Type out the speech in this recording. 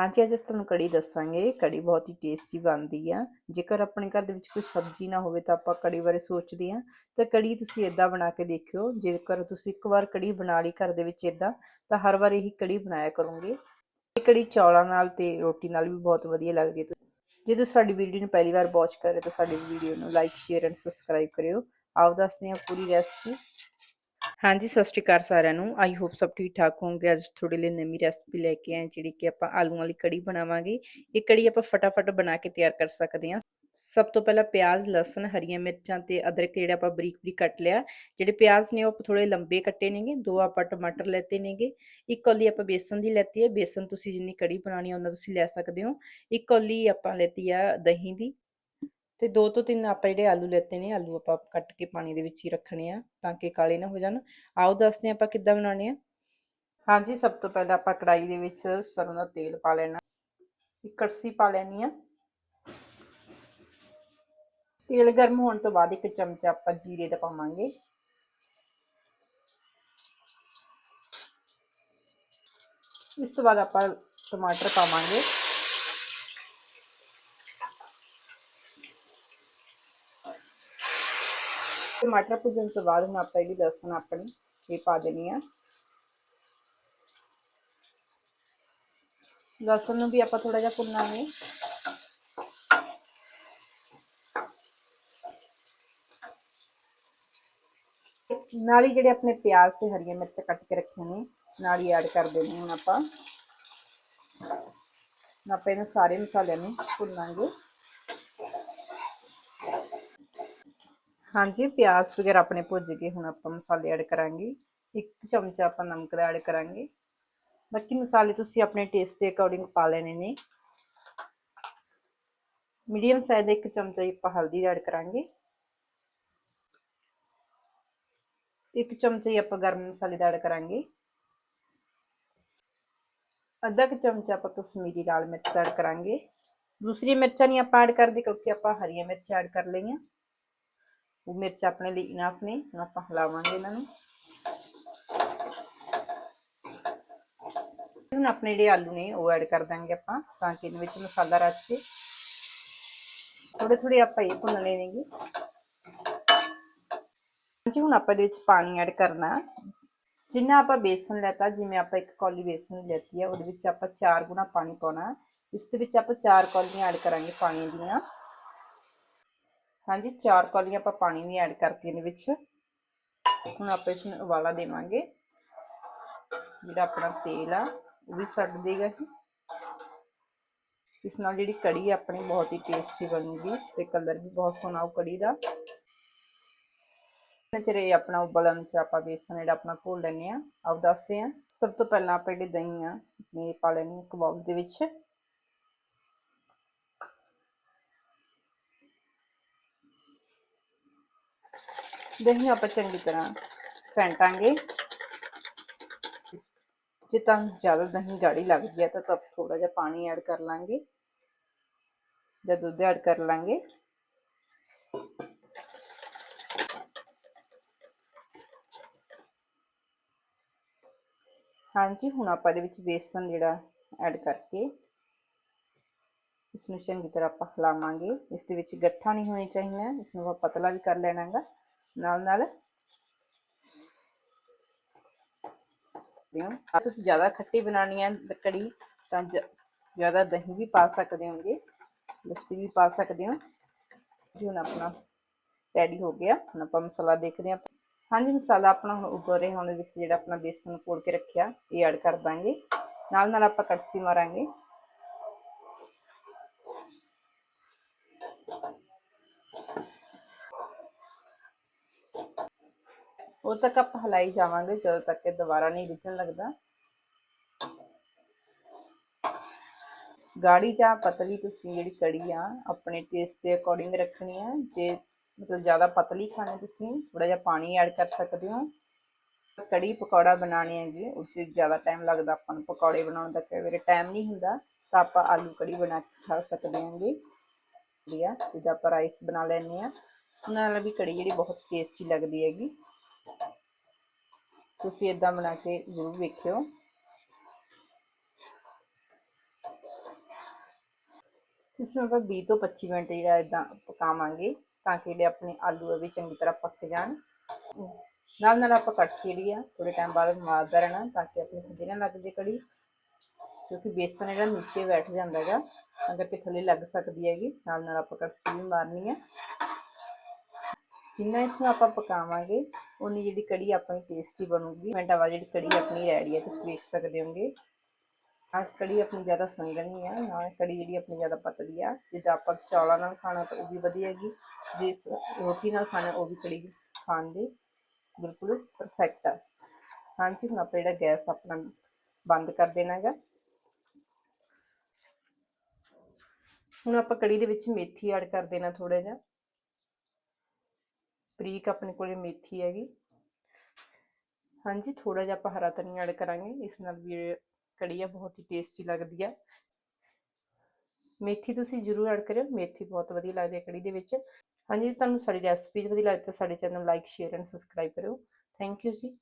ਹਾਂਜੀ ਅੱਜ ਅਸੀਂ ਤੁਹਾਨੂੰ ਕੜੀ ਦੱਸਾਂਗੇ, ਕੜੀ ਬਹੁਤ ਹੀ ਟੇਸਟੀ ਬਣਦੀ ਆ। ਜੇਕਰ ਆਪਣੇ ਘਰ ਦੇ ਵਿੱਚ ਕੋਈ ਸਬਜ਼ੀ ਨਾ ਹੋਵੇ ਤਾਂ ਆਪਾਂ ਕੜੀ ਬਾਰੇ ਸੋਚਦੇ ਆ। ਤਾਂ ਕੜੀ ਤੁਸੀਂ ਇਦਾਂ ਬਣਾ ਕੇ ਦੇਖਿਓ, ਜੇਕਰ ਤੁਸੀਂ ਇੱਕ ਵਾਰ ਕੜੀ ਬਣਾ ਲਈ ਘਰ ਦੇ ਵਿੱਚ ਇਦਾਂ ਤਾਂ ਹਰ ਵਾਰ ਇਹੀ ਕੜੀ ਬਣਾਇਆ ਕਰੋਗੇ। ਇਹ ਕੜੀ ਚੌਲਾਂ ਨਾਲ ਤੇ ਰੋਟੀ ਨਾਲ ਵੀ ਬਹੁਤ ਵਧੀਆ ਲੱਗਦੀ ਹੈ ਤੁਸੀਂ ਜੇ ਤੁਸੀਂ ਸਾਡੀ ਵੀਡੀਓ ਨੂੰ ਪਹਿਲੀ ਵਾਰ ਵਾਚ ਕਰ ਰਹੇ ਤਾਂ ਸਾਡੀ ਵੀਡੀਓ ਨੂੰ ਲਾਈਕ ਸ਼ੇਅਰ ਐਂਡ ਸਬਸਕ੍ਰਾਈਬ ਕਰਿਓ। ਆਪ ਦੱਸਦੇ ਹਾਂ ਪੂਰੀ ਰੈਸਪੀ ਹਾਂਜੀ, ਸਤਿ ਸ਼੍ਰੀ ਅਕਾਲ ਸਾਰਿਆਂ ਨੂੰ। ਆਈ ਹੋਪ ਸਭ ਠੀਕ ਠਾਕ ਹੋਵੋਗੇ ਅੱਜ ਤੁਹਾਡੇ ਲਈ ਨਵੀਂ ਰੈਸਪੀ ਲੈ ਕੇ ਆਏ ਜਿਹੜੀ ਕਿ ਆਪਾਂ ਆਲੂਆਂ ਵਾਲੀ ਕੜੀ ਬਣਾਵਾਂਗੇ। ਇਹ ਕੜੀ ਆਪਾਂ ਫਟਾਫਟ ਬਣਾ ਕੇ ਤਿਆਰ ਕਰ ਸਕਦੇ ਹਾਂ। ਸਭ ਤੋਂ ਪਹਿਲਾਂ ਪਿਆਜ਼, ਲਸਣ, ਹਰੀਆਂ ਮਿਰਚਾਂ ਤੇ ਅਦਰਕ ਜਿਹੜਾ ਆਪਾਂ ਬਰੀਕ ਬਰੀਕ ਕੱਟ ਲਿਆ। ਜਿਹੜੇ ਪਿਆਜ਼ ਨੇ ਉਹ ਥੋੜੇ ਲੰਬੇ ਕੱਟੇ ਨੇਗੇ। ਦੋ ਆਪਾਂ ਟਮਾਟਰ ਲੈਤੇ ਨੇਗੇ। ਇੱਕ ਕੌਲੀ ਆਪਾਂ ਬੇਸਨ ਦੀ ਲੈਤੀ ਹੈ। ਬੇਸਨ ਤੁਸੀਂ ਜਿੰਨੀ ਕੜੀ ਬਣਾਣੀ ਉਹਨਾਂ ਤੁਸੀਂ ਲੈ ਸਕਦੇ ਹੋ। ਇੱਕ ਕੌਲੀ ਆਪਾਂ ਲੈਤੀ ਆ ਦਹੀਂ ਦੀ। ਤੇ ਦੋ ਤੋਂ ਤਿੰਨ ਆਪਾਂ ਜਿਹੜੇ ਆਲੂ ਲੈਤੇ ਨੇ, ਆਲੂ ਆਪਾਂ ਕੱਟ ਕੇ ਪਾਣੀ ਦੇ ਵਿੱਚ ਹੀ ਰੱਖਣੇ ਆ ਤਾਂ ਕਿ ਕਾਲੇ ਨਾ ਹੋ ਜਾਣ। ਆਓ ਦੱਸਦੇ ਹਾਂ ਆਪਾਂ ਕਿੱਦਾਂ ਬਣਾਉਣੇ ਆ। ਹਾਂਜੀ, ਸਭ ਤੋਂ ਪਹਿਲਾਂ ਆਪਾਂ ਕੜਾਈ ਦੇ ਵਿੱਚ ਸਰੋਂ ਦਾ ਤੇਲ ਪਾ ਲੈਣਾ। ਇੱਕ ਕੜਛੀ ਪਾ ਲੈਣੀ ਆ। ਤੇਲ ਗਰਮ ਹੋਣ ਤੋਂ ਬਾਅਦ ਇੱਕ ਚਮਚਾ ਆਪਾਂ ਜੀਰੇ ਦਾ ਪਾਵਾਂਗੇ। ਇਸ ਤੋਂ ਬਾਅਦ ਆਪਾਂ ਟਮਾਟਰ ਪਾਵਾਂਗੇ। ਟਮਾਟਰ ਭੁੰਨਣ ਤੋਂ ਬਾਅਦ ਹੁਣ ਆਪਾਂ ਇਹਦੀ ਲਸਣ ਆਪਣੀ ਇਹ ਪਾ ਦੇਣੀ ਆ ਲਸਣ ਨੂੰ ਵੀ ਆਪਾਂ ਥੋੜਾ ਜਿਹਾ ਭੁੰਨਾਂਗੇ ਨਾਲ ਹੀ ਜਿਹੜੇ ਆਪਣੇ ਪਿਆਜ਼ ਤੇ ਹਰੀਆਂ ਮਿਰਚਾਂ ਕੱਟ ਕੇ ਰੱਖੇ ਨੇ ਨਾਲ ਹੀ ਐਡ ਕਰ ਦੇਣੇ ਹੁਣ ਆਪਾਂ ਆਪਾਂ ਇਹਨਾਂ ਸਾਰੇ ਮਸਾਲਿਆਂ ਨੂੰ ਭੁੰਨਾਂਗੇ ਹਾਂਜੀ ਪਿਆਜ਼ ਵਗੈਰਾ ਆਪਣੇ ਭੁੱਜ ਗਏ ਹੁਣ ਆਪਾਂ ਮਸਾਲੇ ਐਡ ਕਰਾਂਗੇ ਇੱਕ ਚਮਚਾ ਆਪਾਂ ਨਮਕ ਦਾ ਐਡ ਕਰਾਂਗੇ ਬਾਕੀ ਮਸਾਲੇ ਤੁਸੀਂ ਆਪਣੇ ਟੇਸਟ ਦੇ ਅਕੋਰਡਿੰਗ ਪਾ ਲੈਣੇ ਨੇ ਮੀਡੀਅਮ ਸਾਈਜ਼ ਦਾ ਇੱਕ ਚਮਚਾ ਆਪਾਂ ਹਲਦੀ ਐਡ ਕਰਾਂਗੇ ਇੱਕ ਚਮਚਾ ਆਪਾਂ ਗਰਮ ਮਸਾਲੇ ਦਾ ਐਡ ਕਰਾਂਗੇ ਅੱਧਾ ਕੁ ਚਮਚਾ ਆਪਾਂ ਕਸ਼ਮੀਰੀ ਲਾਲ ਮਿਰਚ ਐਡ ਕਰਾਂਗੇ ਦੂਸਰੀ ਮਿਰਚਾਂ ਨਹੀਂ ਆਪਾਂ ਐਡ ਕਰਦੇ ਕਿਉਂਕਿ ਆਪਾਂ ਹਰੀਆਂ ਮਿਰਚ ਐਡ ਕਰ ਲਈਆਂ ਉਹ ਮਿਰਚ ਆਪਣੇ ਲਈ ਇਨਾਫ ਨੇ, ਹੁਣ ਆਪਾਂ ਹਿਲਾਵਾਂਗੇ ਇਹਨਾਂ ਨੂੰ। ਹੁਣ ਆਪਣੇ ਜਿਹੜੇ ਆਲੂ ਨੇ, ਉਹ ਐਡ ਕਰ ਦਾਂਗੇ ਆਪਾਂ, ਤਾਂ ਕਿ ਇਹਨਾਂ ਵਿੱਚ ਮਸਾਲਾ ਰਚ ਕੇ। ਥੋੜੇ ਥੋੜੇ ਆਪਾਂ ਇਹ ਭੁੰਨ ਲੈਣਗੇ ਜੀ ਹੁਣ ਆਪਾਂ ਇਹਦੇ ਵਿੱਚ ਪਾਣੀ ਐਡ ਕਰਨਾ। ਜਿੰਨਾ ਆਪਾਂ ਬੇਸਨ ਲੈਤਾ, ਜਿਵੇਂ ਆਪਾਂ ਇੱਕ ਕੌਲੀ ਬੇਸਨ ਲੈਤੀ ਹੈ ਉਹਦੇ ਵਿੱਚ ਆਪਾਂ 4 ਗੁਣਾ ਪਾਣੀ ਪਾਉਣਾ। ਇਸ ਦੇ ਵਿੱਚ ਆਪਾਂ 4 ਕੌਲੀਆਂ ਐਡ ਕਰਾਂਗੇ ਪਾਣੀ ਦੀਆਂ। ਹਾਂਜੀ, ਚਾਰ ਕੌਲੀਆਂ ਆਪਾਂ ਪਾਣੀ ਦੀ ਐਡ ਕਰਤੀਆਂ ਇਹਦੇ ਵਿੱਚ। ਹੁਣ ਆਪਾਂ ਇਸ ਨੂੰ ਉਬਾਲਾ ਦੇਵਾਂਗੇ। ਜਿਹੜਾ ਆਪਣਾ ਤੇਲ ਆ, ਉਹ ਵੀ ਛੱਡ ਦੇਗਾ ਇਹ ਇਸ ਨਾਲ ਜਿਹੜੀ ਕੜੀ ਆਪਣੀ ਬਹੁਤ ਹੀ ਟੇਸਟੀ ਬਣੂਗੀ ਤੇ ਕਲਰ ਵੀ ਬਹੁਤ ਸੋਹਣਾ ਉਹ ਕੜੀ ਦਾ। ਚਿਰੇ ਆਪਣਾ ਉਬਲਣ ਚ ਆਪਾਂ ਬੇਸਨ ਜਿਹੜਾ ਆਪਣਾ ਘੋਲ ਲੈਣੇ ਆ ਆਪ ਦੱਸਦੇ ਆ ਸਭ ਤੋਂ ਪਹਿਲਾਂ ਆਪਾਂ ਜਿਹੜੇ ਦਹੀਂ ਆ ਇਹ ਪਾ ਲੈਣੀ ਇੱਕ ਬਾਉਲ ਦੇ ਵਿੱਚ। ਦਹੀਂ ਆਪਾਂ ਚੰਗੀ ਤਰ੍ਹਾਂ। ਫੈਂਟਾਂਗੇ। ਜੇ ਤੁਹਾਨੂੰ ਜ਼ਿਆਦਾ ਦਹੀਂ ਗਾੜੀ ਲੱਗਦੀ ਹੈ ਤਾਂ ਤਾਂ ਥੋੜਾ ਜਿਹਾ ਪਾਣੀ ਐਡ ਕਰ ਲਾਂਗੇ। ਜਾਂ ਦੁੱਧ ਐਡ ਕਰ ਲਾਂਗੇ। ਹਾਂਜੀ, ਹੁਣ ਆਪਾਂ ਇਹਦੇ ਵਿੱਚ ਬੇਸਨ ਜਿਹੜਾ ਐਡ ਕਰਕੇ ਇਸ ਨੂੰ ਚੰਗੀ ਤਰ੍ਹਾਂ ਆਪਾਂ ਹਿਲਾਵਾਂਗੇ। ਇਸ ਦੇ ਵਿੱਚ ਗੱਠਾ ਨਹੀਂ ਹੋਣੀ ਚਾਹੀਦਾ। ਇਸ ਨੂੰ ਆਪਾਂ ਪਤਲਾ ਵੀ ਕਰ ਲੈਣਾਗਾ। ਨਾਲ ਨਾਲ। ਤੁਸੀਂ ਜ਼ਿਆਦਾ ਖੱਟੀ ਬਣਾਉਣੀ ਹੈ ਕੜੀ ਤਾਂ ਜ਼ਿਆਦਾ ਦਹੀਂ ਵੀ ਪਾ ਸਕਦੇ ਹੋਗੇ, ਲੱਸੀ ਵੀ ਪਾ ਸਕਦੇ ਹੋ। ਜੀ, ਹੁਣ ਆਪਣਾ ਰੈਡੀ ਹੋ ਗਿਆ। ਹੁਣ ਆਪਾਂ ਮਸਾਲਾ ਦੇਖਦੇ ਹਾਂ। ਹਾਂਜੀ, ਮਸਾਲਾ ਆਪਣਾ ਹੁਣ ਉੱਬਲ ਰਿਹਾ। ਹੁਣ ਵਿੱਚ ਜਿਹੜਾ ਆਪਣਾ ਬੇਸਨ ਕੋਲ ਕੇ ਰੱਖਿਆ, ਇਹ ਐਡ ਕਰ ਦਾਂਗੇ। ਨਾਲ ਨਾਲ ਆਪਾਂ ਕੜਸੀ ਮਾਰਾਂਗੇ। ਉਦੋਂ ਤੱਕ ਆਪਾਂ ਹਲਾਈ ਜਾਵਾਂਗੇ, ਜਦੋਂ ਤੱਕ ਇਹ ਦੁਬਾਰਾ ਨਹੀਂ ਰਿੱਝਣ ਲੱਗਦਾ। ਗਾੜੀ ਜਾਂ ਪਤਲੀ ਤੁਸੀਂ ਜਿਹੜੀ ਕੜੀ ਆ, ਆਪਣੇ ਟੇਸਟ ਦੇ ਅਕੋਰਡਿੰਗ ਰੱਖਣੀ ਆ। ਜੇ ਮਤਲਬ ਜ਼ਿਆਦਾ ਪਤਲੀ ਖਾਣੀ ਤੁਸੀਂ ਥੋੜਾ ਜਿਹਾ ਪਾਣੀ ਐਡ ਕਰ ਸਕਦੇ ਹੋ। ਕੜੀ ਪਕੌੜਾ ਬਣਾਉਣੀ ਹੈ ਜੀ ਉਸ ਵਿੱਚ ਜ਼ਿਆਦਾ ਟਾਈਮ ਲੱਗਦਾ ਆਪਾਂ ਨੂੰ ਪਕੌੜੇ ਬਣਾਉਣ ਦਾ। ਕਈ ਵਾਰੀ ਟਾਈਮ ਨਹੀਂ ਹੁੰਦਾ, ਤਾਂ ਆਪਾਂ ਆਲੂ ਕੜੀ ਬਣਾ ਕੇ ਖਾ ਸਕਦੇ ਹਾਂਗੇ। ਲਿਆ ਜਿੱਦਾਂ ਆਪਾਂ ਰਾਈਸ ਬਣਾ ਲੈਣੇ ਆ ਉਹਨਾਂ ਨਾਲ ਵੀ ਕੜੀ ਜਿਹੜੀ ਬਹੁਤ ਟੇਸਟੀ ਲੱਗਦੀ ਹੈਗੀ। ਤੁਸੀਂ ਇਦਾਂ ਬਣਾ ਕੇ ਜ਼ਰੂਰ ਵੇਖਿਓ। ਇਸ ਨੂੰ ਆਪਾਂ 20 ਤੋਂ 25 ਮਿੰਟ ਜਿਹੜਾ ਇਦਾਂ ਪਕਾਵਾਂਗੇ ਤਾਂ ਕਿ ਜਿਹੜੇ ਆਪਣੇ ਆਲੂ ਆ ਵੀ ਚੰਗੀ ਤਰ੍ਹਾਂ ਪੱਕ ਜਾਣ। ਨਾਲ ਨਾਲ ਆਪਾਂ ਕੜਛੀ ਜਿਹੜੀ ਆ ਥੋੜੇ ਟਾਈਮ ਬਾਅਦ ਮਾਰਦਾ ਰਹਿਣਾ ਤਾਂ ਕਿ ਆਪਣੀ ਥੱਲੇ ਨਾ ਲੱਗ ਜੇ ਕੜੀ। ਕਿਉਂਕਿ ਬੇਸਨ ਜਿਹੜਾ ਨੀਚੇ ਬੈਠ ਜਾਂਦਾ ਹੈਗਾ, ਅਗਰ ਕਿ ਥੱਲੇ ਲੱਗ ਸਕਦੀ ਹੈਗੀ, ਨਾਲ ਨਾਲ ਆਪਾਂ ਕੜਛੀ ਵੀ ਮਾਰਨੀ ਹੈ ਜਿੰਨਾ ਇਸ ਨੂੰ ਆਪਾਂ ਪਕਾਵਾਂਗੇ ਉਨੀ ਜਿਹੜੀ ਕੜੀ ਆਪਣੀ ਟੇਸਟੀ ਬਣੂਗੀ ਮਿੰਟਾਂ ਬਾਅਦ ਜਿਹੜੀ ਕੜੀ ਆਪਣੀ ਰੈਡੀ ਹੈ, ਤੁਸੀਂ ਵੇਖ ਸਕਦੇ ਹੋਗੇ। ਆ ਕੜੀ ਆਪਣੀ ਜ਼ਿਆਦਾ ਸੰਘਣੀ ਆ ਨਾ ਕੜੀ ਜਿਹੜੀ ਆਪਣੀ ਜ਼ਿਆਦਾ ਪਤਲੀ ਆ, ਜਿੱਦਾਂ ਆਪਾਂ ਚੌਲਾਂ ਨਾਲ ਖਾਣਾ ਤਾਂ ਉਹ ਵੀ ਵਧੀਆ ਹੈਗੀ, ਜੇ ਰੋਟੀ ਨਾਲ ਖਾਣਾ ਉਹ ਵੀ ਕੜੀ ਖਾਣ ਦੇ ਬਿਲਕੁਲ ਪਰਫੈਕਟ ਆ। ਹਾਂਜੀ, ਹੁਣ ਆਪਾਂ ਜਿਹੜਾ ਗੈਸ ਆਪਣਾ ਬੰਦ ਕਰ ਦੇਣਾ ਹੈਗਾ। ਹੁਣ ਆਪਾਂ ਕੜੀ ਦੇ ਵਿੱਚ ਮੇਥੀ ਐਡ ਕਰ ਦੇਣਾ ਥੋੜਾ ਜਿਹਾ। ਬਰੀਕ ਆਪਣੇ ਕੋਲੇ ਮੇਥੀ ਹੈਗੀ। ਹਾਂਜੀ ਥੋੜਾ ਜਿਹਾ ਆਪਾਂ ਹਰਾ ਧਨੀਆ ਐਡ ਕਰਾਂਗੇ। ਇਸ ਨਾਲ ਵੀ ਕੜੀ ਆ, ਬਹੁਤ ਹੀ ਟੇਸਟੀ ਲੱਗਦੀ ਆ। ਮੇਥੀ ਤੁਸੀਂ ਜ਼ਰੂਰ ਐਡ ਕਰਿਓ। ਮੇਥੀ ਬਹੁਤ ਵਧੀਆ ਲੱਗਦੀ ਹੈ ਕੜੀ ਦੇ ਵਿੱਚ। ਹਾਂਜੀ, ਤੁਹਾਨੂੰ ਸਾਡੀ ਰੈਸਪੀਜ਼ ਵਧੀਆ ਲੱਗਦੀ ਤਾਂ ਸਾਡੇ ਚੈਨਲ ਨੂੰ ਲਾਈਕ ਸ਼ੇਅਰ ਐਂਡ ਸਬਸਕ੍ਰਾਈਬ ਕਰਿਓ। Thank you ji.